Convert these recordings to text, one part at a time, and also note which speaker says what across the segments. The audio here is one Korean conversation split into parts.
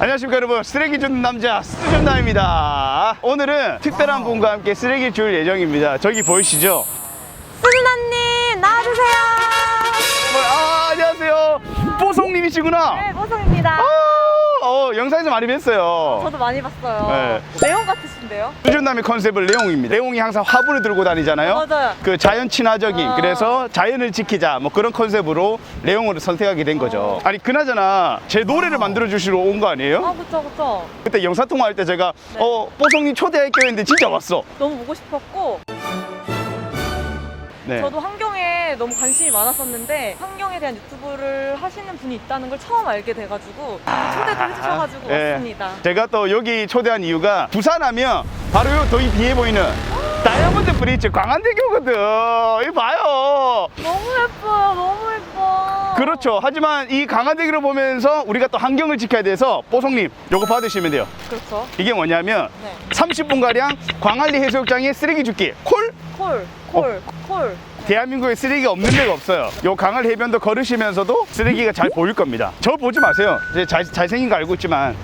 Speaker 1: 안녕하십니까 여러분 쓰레기 줍는 남자 수준남입니다 오늘은 특별한 분과 함께 쓰레기 줄 예정입니다 저기 보이시죠?
Speaker 2: 수진아님 나와주세요.
Speaker 1: 뭐, 아 안녕하세요 뽀송님이시구나
Speaker 2: 네, 보성입니다.
Speaker 1: 아, 어, 영상에서 많이 뵀어요
Speaker 2: 저도 많이 봤어요.
Speaker 1: 네.
Speaker 2: 내용 같 으신데요?
Speaker 1: 수준남의 컨셉은 레옹입니다 레옹이 항상 화분을 들고 다니잖아요
Speaker 2: 맞아요.
Speaker 1: 그 자연 친화적인
Speaker 2: 아.
Speaker 1: 그래서 자연을 지키자 뭐 그런 컨셉으로 레옹을 선택하게 된 거죠 아니 그나저나 제 노래를 만들어 주시러 온 거 아니에요?
Speaker 2: 아, 그쵸, 그쵸.
Speaker 1: 그때 영상 통화할 때 제가
Speaker 2: 네.
Speaker 1: 어 뽀송님 초대할게요 했는데 진짜 왔어
Speaker 2: 너무 보고 싶었고,
Speaker 1: 네.
Speaker 2: 저도 환경에 너무 관심이 많았었는데, 환경에 대한 유튜브를 하시는 분이 있다는 걸 처음 알게 돼가지고, 초대도 해주셔가지고
Speaker 1: 예.
Speaker 2: 왔습니다.
Speaker 1: 제가 또 여기 초대한 이유가 부산하면 바로 요 더이 뒤에 보이는 다이아몬드 브릿지 광안대교거든. 이거 봐요.
Speaker 2: 너무 예뻐요, 너무 예뻐.
Speaker 1: 그렇죠. 하지만 이 광안대교를 보면서 우리가 또 환경을 지켜야 돼서 뽀송님 요거 받으시면 돼요.
Speaker 2: 그렇죠.
Speaker 1: 이게 뭐냐면
Speaker 2: 네.
Speaker 1: 30분가량 광안리 해수욕장에 쓰레기 줍기. 콜?
Speaker 2: 콜, 콜, 콜.
Speaker 1: 대한민국에 쓰레기가 없는 데가 없어요. 요 강을 해변도 걸으시면서도 쓰레기가 잘 보일 겁니다. 저 보지 마세요. 잘, 잘생긴 거 알고 있지만.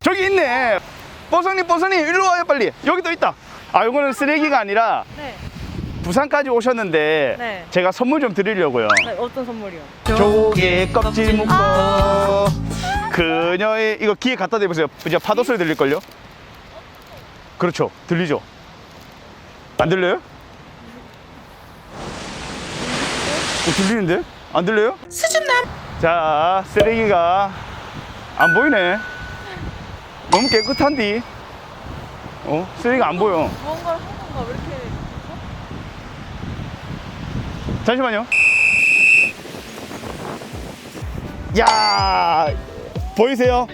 Speaker 1: 저기 있네. 뽀송님, 뽀송님, 일로 와요, 빨리. 여기도 있다. 아, 요거는 쓰레기가 아니라
Speaker 2: 네.
Speaker 1: 부산까지 오셨는데
Speaker 2: 네.
Speaker 1: 제가 선물 좀 드리려고요.
Speaker 2: 네, 어떤 선물이요?
Speaker 1: 조개 껍질 묶어 그녀의 이거 귀에 갖다 대보세요. 이제 파도 소리 들릴걸요? 그렇죠. 들리죠? 안 들려요? 어, 들리는데? 안 들려요? 수줍남. 자, 쓰레기가 안 보이네. 너무 깨끗한디. 어, 쓰레기가 안 보여.
Speaker 2: 무언가를 한 건가? 왜 이렇게.
Speaker 1: 잠시만요. 야, 보이세요?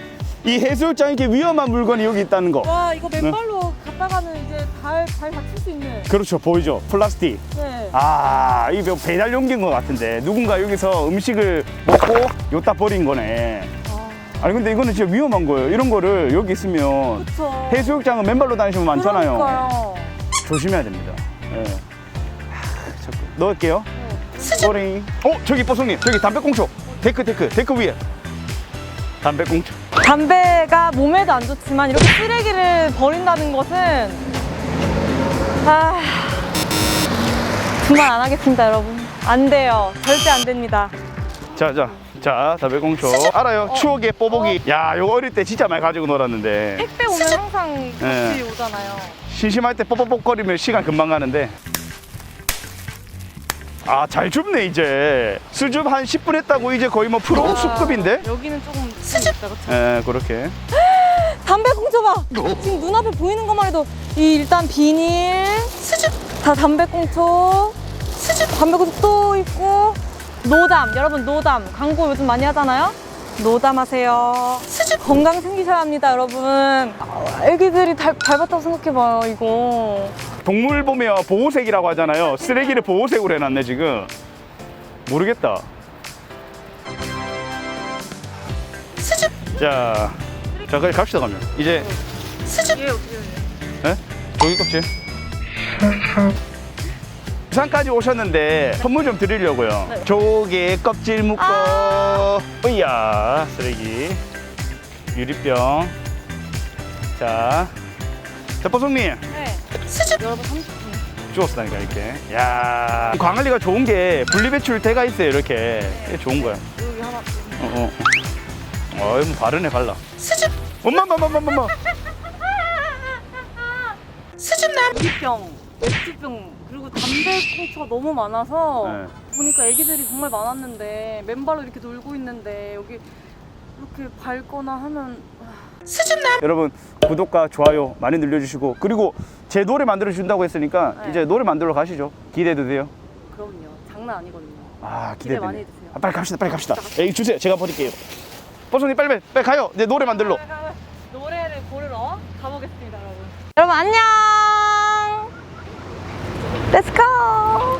Speaker 1: 이 해수욕장 이렇게 위험한 물건이 여기 있다는 거.
Speaker 2: 와 이거 맨발로 갔다가는 이제 발, 발 다칠 수 있는
Speaker 1: 그렇죠, 보이죠? 플라스틱.
Speaker 2: 네.
Speaker 1: 아, 이거 배달 용기인 것 같은데 누군가 여기서 음식을 먹고 여기다 버린 거네.
Speaker 2: 아,
Speaker 1: 아니 근데 이거는 진짜 위험한 거예요. 이런 거를 여기 있으면
Speaker 2: 그쵸
Speaker 1: 해수욕장은 맨발로 다니시면 많잖아요.
Speaker 2: 그러니까요
Speaker 1: 조심해야 됩니다. 예. 하, 자꾸 넣을게요.
Speaker 2: 네.
Speaker 1: 꼬링. 어, 저기 뽀송님, 저기 담배꽁초. 데크, 데크, 데크 위에. 담배꽁초.
Speaker 2: 담배가 몸에도 안 좋지만 이렇게 쓰레기를 버린다는 것은 아 그만 안 하겠습니다 여러분 안 돼요 절대 안 됩니다
Speaker 1: 자, 자, 자, 담배꽁초. 알아요. 추억의 뽀보기. 야, 이거 어릴 때 진짜 많이 가지고 놀았는데.
Speaker 2: 택배 오면 항상 같이 오잖아요
Speaker 1: 심심할 때 뽀뽀뽀거리면 시간 금방 가는데. 아, 잘 줍네, 이제. 수줍 한 10분 했다고 이제 거의 뭐 프로
Speaker 2: 아,
Speaker 1: 수급인데?
Speaker 2: 여기는 조금 수줍?
Speaker 1: 예, 그렇게.
Speaker 2: 담배 꽁초 봐. 지금 눈앞에 보이는 것만 해도 이 일단 비닐, 수줍 다 담배 꽁초, 수줍 담배 꽁초 또 있고 노담 여러분 노담 광고 요즘 많이 하잖아요. 노담 하세요. 수줍 건강 챙기셔야 합니다 여러분. 아, 애기들이 달, 밟았다고 생각해봐요 이거.
Speaker 1: 동물 보면 보호색이라고 하잖아요. 쓰레기를 보호색으로 해놨네, 지금. 모르겠다. 자, 자, 그래 갑시다, 가면. 이제,
Speaker 2: 어떻게
Speaker 1: 예? 조기 껍질. 부산까지 오셨는데 선물 좀 드리려고요.
Speaker 2: 네.
Speaker 1: 조개 껍질 묶어.
Speaker 2: 아.
Speaker 1: 으야, 쓰레기. 유리병. 자. 자, 뽀송님.
Speaker 2: 네. 수줍 여러분 30분.
Speaker 1: 주웠다니까 이렇게. 야 광안리가 좋은 게 분리배출 대가 있어요 이렇게. 이게 좋은 거야.
Speaker 2: 여기 하나.
Speaker 1: 어 어. 어, 뭐 바르네 발라. 수줍. 엄마 엄마 엄마 엄마.
Speaker 2: 유리병, 맥주병 그리고 담배 꽁초가 너무 많아서
Speaker 1: 네.
Speaker 2: 보니까 애기들이 정말 많았는데 맨발로 이렇게 놀고 있는데 여기 이렇게 밟거나 하면
Speaker 1: 여러분 구독과 좋아요 많이 눌러주시고 그리고 제 노래 만들어 준다고 했으니까
Speaker 2: 네.
Speaker 1: 이제 노래 만들러 가시죠. 기대도 돼요.
Speaker 2: 그럼요 장난 아니거든요
Speaker 1: 아
Speaker 2: 기대. 많이 해주세요.
Speaker 1: 아, 빨리 갑시다 빨리 갑시다. 에이 주세요 제가 버릴게요. 버섯님 빨리 빨리 빨리 가요. 이제 노래 만들러.
Speaker 2: 노래를 고르러 가보겠습니다 여러분 여러분 안녕 Let's go!